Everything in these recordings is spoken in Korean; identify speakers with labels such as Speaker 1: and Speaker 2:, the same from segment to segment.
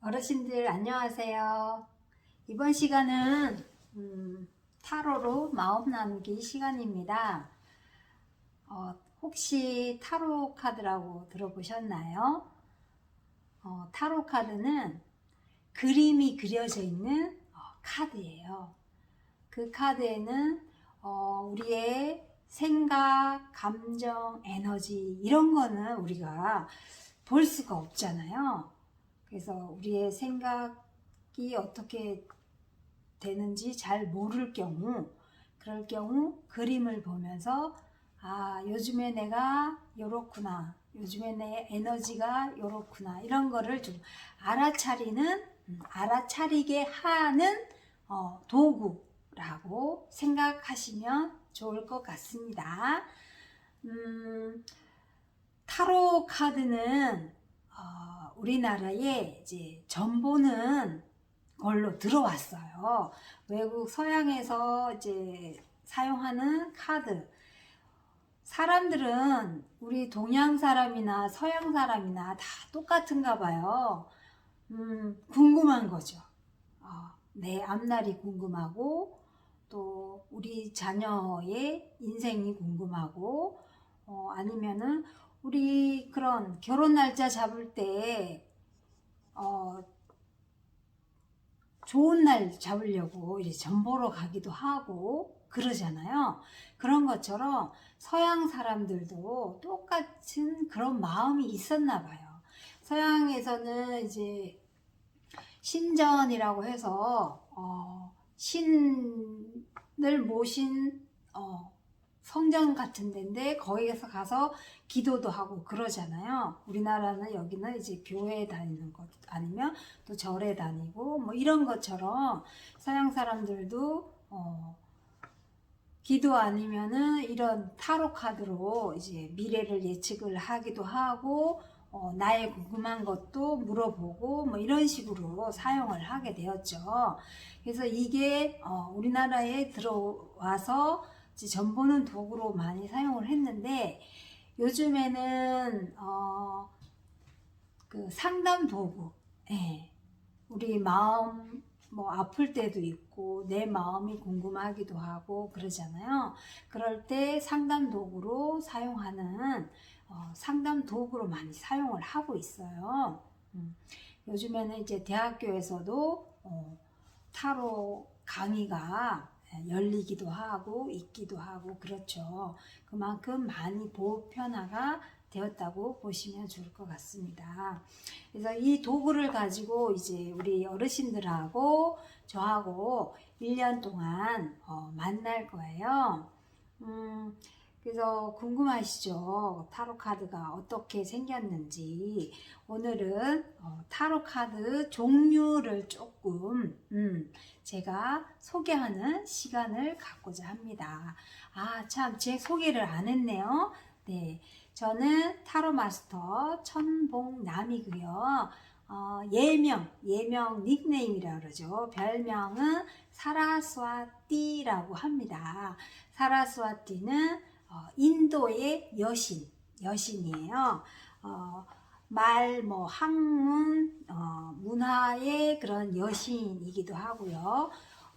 Speaker 1: 어르신들 안녕하세요. 이번 시간은 음, 타로로 마음 나누기 시간입니다. 어, 혹시 타로 카드라고 들어보셨나요? 어, 타로 카드는 그림이 그려져 있는 어, 카드예요. 그 카드에는 어, 우리의 생각, 감정, 에너지 이런 거는 우리가 볼 수가 없잖아요. 그래서 우리의 생각이 어떻게 되는지 잘 모를 경우, 그럴 경우 그림을 보면서 아, 요즘에 내가 요렇구나. 요즘에 내 에너지가 요렇구나. 이런 거를 좀 알아차리는, 음, 알아차리게 하는 어, 도구라고 생각하시면 좋을 것 같습니다. 음, 타로 카드는 어, 우리나라에 이제 전보는 걸로 들어왔어요. 외국 서양에서 이제 사용하는 카드. 사람들은 우리 동양 사람이나 서양 사람이나 다 똑같은가 봐요. 음, 궁금한 거죠. 어, 내 앞날이 궁금하고 또 우리 자녀의 인생이 궁금하고 어, 아니면은 우리 그런 결혼 날짜 잡을 때 어, 좋은 날 잡으려고 이제 전 보러 가기도 하고 그러잖아요. 그런 것처럼 서양 사람들도 똑같은 그런 마음이 있었나 봐요. 서양에서는 이제 신전이라고 해서 어, 신을 모신 어, 성전 같은 데인데 거기에서 가서 기도도 하고 그러잖아요. 우리나라는 여기는 이제 교회에 다니는 것 아니면 또 절에 다니고 뭐 이런 것처럼 서양 사람들도 어, 기도 아니면은 이런 타로 카드로 이제 미래를 예측을 하기도 하고 어, 나의 궁금한 것도 물어보고 뭐 이런 식으로 사용을 하게 되었죠. 그래서 이게 어, 우리나라에 들어와서 전보는 도구로 많이 사용을 했는데 요즘에는 어, 그 상담 도구, 예. 우리 마음 뭐 아플 때도 있고 내 마음이 궁금하기도 하고 그러잖아요. 그럴 때 상담 도구로 사용하는 어, 상담 도구로 많이 사용을 하고 있어요. 음, 요즘에는 이제 대학교에서도 어, 타로 강의가 열리기도 하고 있기도 하고 그렇죠. 그만큼 많이 보편화가 되었다고 보시면 좋을 것 같습니다. 그래서 이 도구를 가지고 이제 우리 어르신들하고 저하고 1년 동안 어, 만날 거예요. 음, 그래서 궁금하시죠? 타로 카드가 어떻게 생겼는지. 오늘은 어, 타로 카드 종류를 조금 음, 제가 소개하는 시간을 갖고자 합니다. 아, 참, 제 소개를 안 했네요. 네. 저는 타로 마스터 천봉남이고요. 어, 예명, 예명 닉네임이라 그러죠. 별명은 사라스와띠라고 합니다. 사라스와띠는 어, 인도의 여신, 여신이에요. 어, 말, 뭐, 학문, 어, 문화의 그런 여신이기도 하고요.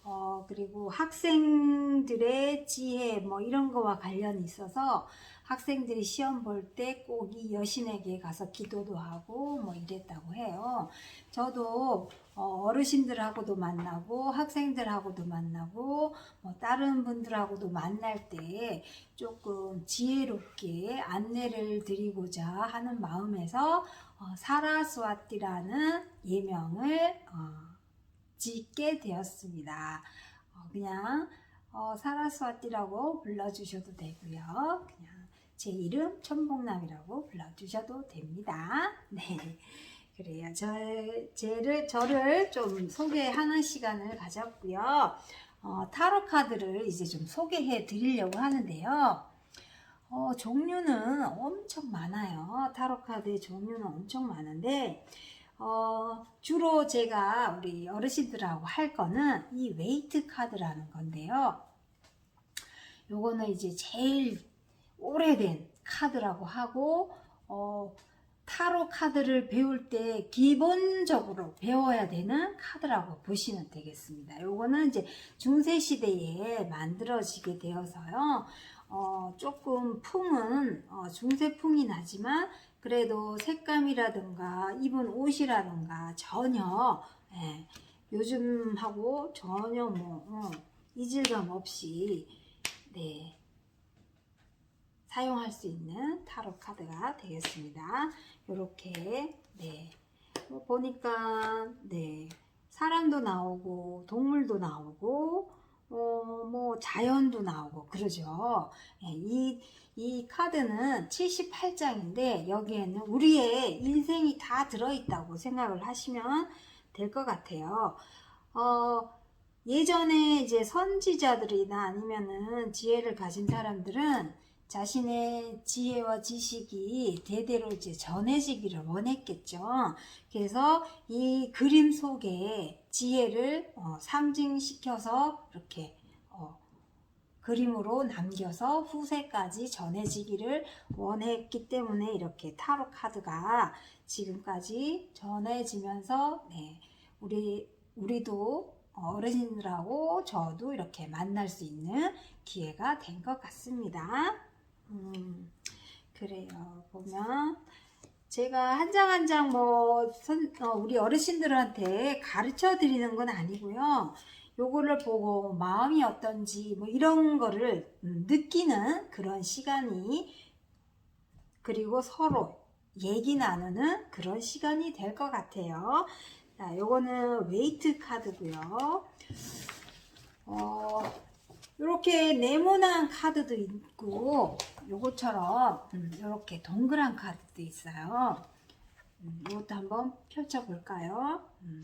Speaker 1: 어, 그리고 학생들의 지혜, 뭐, 이런 거와 관련이 있어서 학생들이 시험 볼 때 꼭 이 여신에게 가서 기도도 하고 뭐 이랬다고 해요. 저도 어, 어르신들하고도 만나고 학생들하고도 만나고 뭐 다른 분들하고도 만날 때 조금 지혜롭게 안내를 드리고자 하는 마음에서 어, 사라스와띠라는 예명을 어, 짓게 되었습니다. 어, 그냥 어, 사라스와띠라고 불러주셔도 되고요. 그냥 제 이름 천복남이라고 불러주셔도 됩니다. 네. 그래요. 저, 쟤를, 저를 좀 소개하는 시간을 가졌고요. 어, 타로 카드를 이제 좀 소개해 드리려고 하는데요. 어, 종류는 엄청 많아요. 타로 카드의 종류는 엄청 많은데, 어, 주로 제가 우리 어르신들하고 할 거는 이 웨이트 카드라는 건데요. 요거는 이제 제일 오래된 카드라고 하고, 어, 타로 카드를 배울 때 기본적으로 배워야 되는 카드라고 보시면 되겠습니다. 요거는 이제 중세 시대에 만들어지게 되어서요. 어, 조금 풍은 어, 중세풍이 나지만 그래도 색감이라든가 입은 옷이라든가 전혀 예, 요즘하고 전혀 뭐 어, 이질감 없이 네, 사용할 수 있는 타로 카드가 되겠습니다. 이렇게 네. 뭐 보니까 네. 사람도 나오고 동물도 나오고 어, 뭐 자연도 나오고 그러죠. 예, 이, 이 카드는 78장인데 여기에는 우리의 인생이 다 들어있다고 생각을 하시면 될 것 같아요. 어, 예전에 이제 선지자들이나 아니면은 지혜를 가진 사람들은 자신의 지혜와 지식이 대대로 이제 전해지기를 원했겠죠. 그래서 이 그림 속에 지혜를 어, 상징시켜서 이렇게 어, 그림으로 남겨서 후세까지 전해지기를 원했기 때문에 이렇게 타로 카드가 지금까지 전해지면서 네, 우리 우리도 어르신들하고 저도 이렇게 만날 수 있는 기회가 된 것 같습니다. 음, 그래요. 보면 제가 한 장 한 장 뭐 우리 어르신들한테 가르쳐 드리는 건 아니고요. 요거를 보고 마음이 어떤지 뭐 이런 거를 음, 느끼는 그런 시간이 그리고 서로 얘기 나누는 그런 시간이 될 것 같아요. 자, 요거는 웨이트 카드고요. 어, 이렇게 네모난 카드도 있고 요것처럼 음, 이렇게 동그란 카드도 있어요. 음, 이것도 한번 펼쳐 볼까요? 음,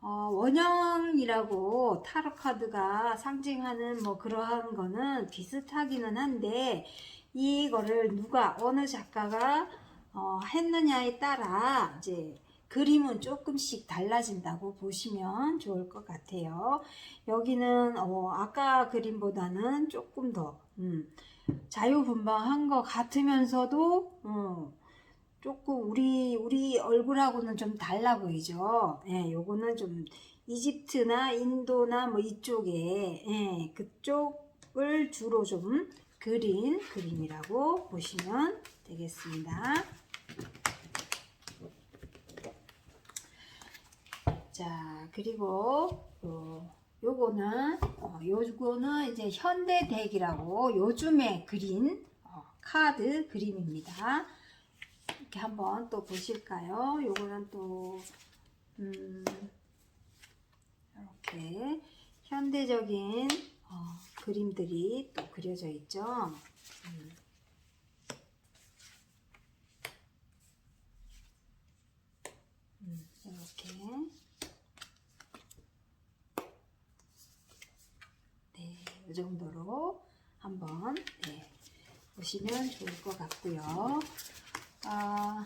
Speaker 1: 어, 원형이라고 타로 카드가 상징하는 뭐 그러한 거는 비슷하기는 한데 이거를 누가 어느 작가가 어, 했느냐에 따라 이제 그림은 조금씩 달라진다고 보시면 좋을 것 같아요. 여기는 어, 아까 그림보다는 조금 더 음, 자유분방한 것 같으면서도 어, 조금 우리 우리 얼굴하고는 좀 달라 보이죠. 예, 요거는 좀 이집트나 인도나 뭐 이쪽에 예, 그쪽을 주로 좀 그린 그림이라고 보시면 되겠습니다. 자, 그리고 요, 요거는 어, 요거는 이제 현대덱이라고 요즘에 그린 어, 카드 그림입니다. 이렇게 한번 또 보실까요? 요거는 또 음, 이렇게 현대적인 어, 그림들이 또 그려져 있죠. 음. 음, 이렇게 네, 이 정도로 한번 네, 보시면 좋을 것 같고요. 아,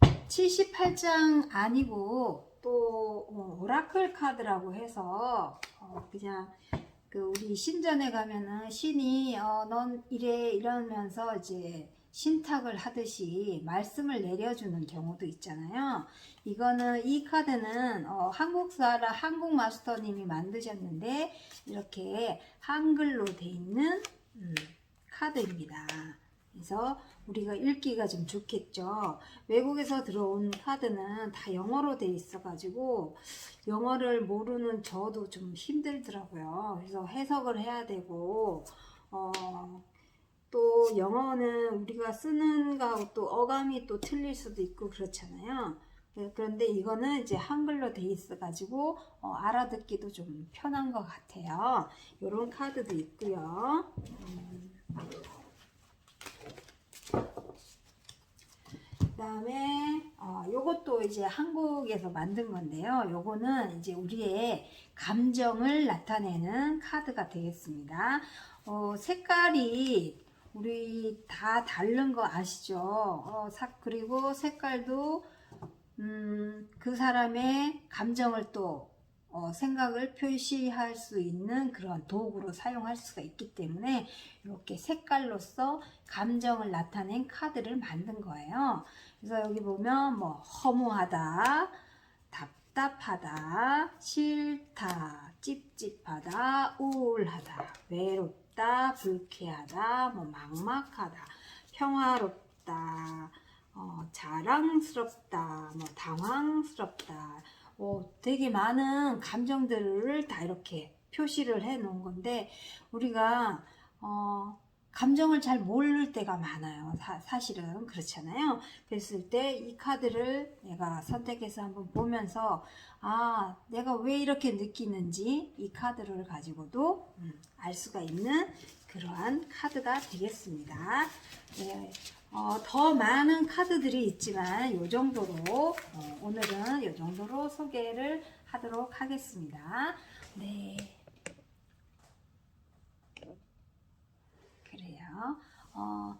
Speaker 1: 78장 아니고 또 어, 오라클 카드라고 해서 어, 그냥 그 우리 신전에 가면은 신이 어, 넌 이래 이러면서 이제 신탁을 하듯이 말씀을 내려주는 경우도 있잖아요. 이거는 이 카드는 어, 한국 사람 한국 마스터님이 만드셨는데 이렇게 한글로 돼 있는 음, 카드입니다. 그래서 우리가 읽기가 좀 좋겠죠. 외국에서 들어온 카드는 다 영어로 돼 있어가지고 영어를 모르는 저도 좀 힘들더라고요. 그래서 해석을 해야 되고 어, 또 영어는 우리가 쓰는 거하고 또 어감이 또 틀릴 수도 있고 그렇잖아요. 네, 그런데 이거는 이제 한글로 돼 있어 가지고 어, 알아듣기도 좀 편한 것 같아요. 이런 카드도 있고요. 음. 그다음에 어, 요것도 이제 한국에서 만든 건데요. 요거는 이제 우리의 감정을 나타내는 카드가 되겠습니다. 어, 색깔이 우리 다 다른 거 아시죠? 어, 사, 그리고 색깔도 음, 그 사람의 감정을 또 어, 생각을 표시할 수 있는 그런 도구로 사용할 수가 있기 때문에 이렇게 색깔로서 감정을 나타낸 카드를 만든 거예요. 그래서 여기 보면 뭐 허무하다, 답답하다, 싫다, 찝찝하다, 우울하다, 외롭다, 불쾌하다, 뭐 막막하다, 평화롭다, 어, 자랑스럽다, 뭐 당황스럽다, 어, 되게 많은 감정들을 다 이렇게 표시를 해 놓은 건데 우리가 어, 감정을 잘 모를 때가 많아요. 사, 실은 그렇잖아요. 그랬을 때 이 카드를 내가 선택해서 한번 보면서 아 내가 왜 이렇게 느끼는지 이 카드를 가지고도 음, 알 수가 있는 그러한 카드가 되겠습니다. 네, 어, 더 많은 카드들이 있지만 이 정도로 어, 오늘은 이 정도로 소개를 하도록 하겠습니다. 네. 그래요. 어,